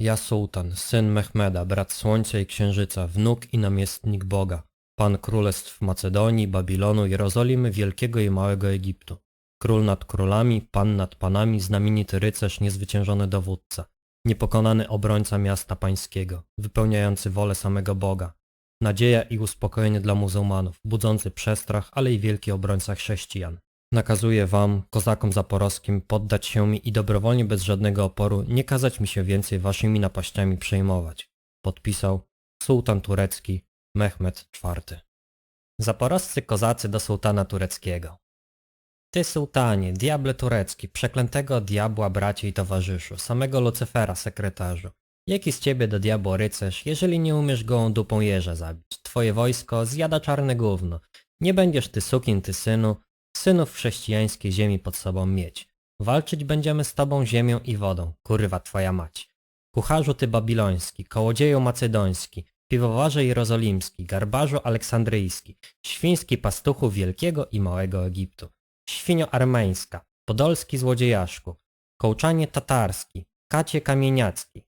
Ja sułtan, syn Mehmeda, brat słońca i księżyca, wnuk i namiestnik Boga, pan królestw Macedonii, Babilonu, Jerozolimy, Wielkiego i Małego Egiptu. Król nad królami, pan nad panami, znamienity rycerz, niezwyciężony dowódca, niepokonany obrońca miasta pańskiego, wypełniający wolę samego Boga, nadzieja i uspokojenie dla muzułmanów, budzący przestrach, ale i wielki obrońca chrześcijan. Nakazuję wam, kozakom zaporowskim, poddać się mi i dobrowolnie bez żadnego oporu nie kazać mi się więcej waszymi napaściami przejmować. Podpisał sułtan turecki Mehmed IV. Zaporowscy kozacy do sułtana tureckiego. Ty sułtanie, diable turecki, przeklętego diabła bracie i towarzyszu, samego Lucyfera sekretarzu. Jaki z ciebie do diabła rycerz, jeżeli nie umiesz gołą dupą jeża zabić? Twoje wojsko zjada czarne gówno. Nie będziesz ty sukin, ty synu, synów chrześcijańskiej ziemi pod sobą mieć. Walczyć będziemy z tobą ziemią i wodą, kurwa twoja mać. Kucharzu ty babiloński, kołodzieju macedoński, piwowarze jerozolimski, garbarzu aleksandryjski, świński pastuchu wielkiego i małego Egiptu, świnio armeńska, podolski złodziejaszku, kołczanie tatarski, kacie kamieniacki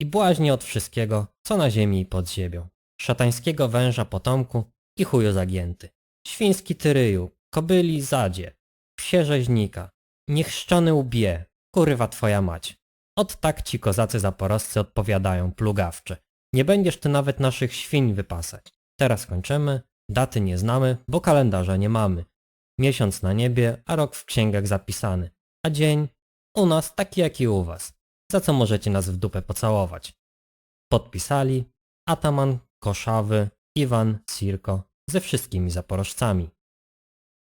i błaźnie od wszystkiego, co na ziemi i pod ziemią, szatańskiego węża potomku i chuju zagięty, świński tyryju, kobyli zadzie, psie rzeźnika, niechrzczony łbie, kurwa twoja mać. Od tak ci kozacy zaporoscy odpowiadają, plugawcze. Nie będziesz ty nawet naszych świń wypasać. Teraz kończymy, daty nie znamy, bo kalendarza nie mamy. Miesiąc na niebie, a rok w księgach zapisany. A dzień? U nas taki jak i u was. Za co możecie nas w dupę pocałować. Podpisali Ataman, Koszawy, Iwan, Sirko ze wszystkimi zaporożcami.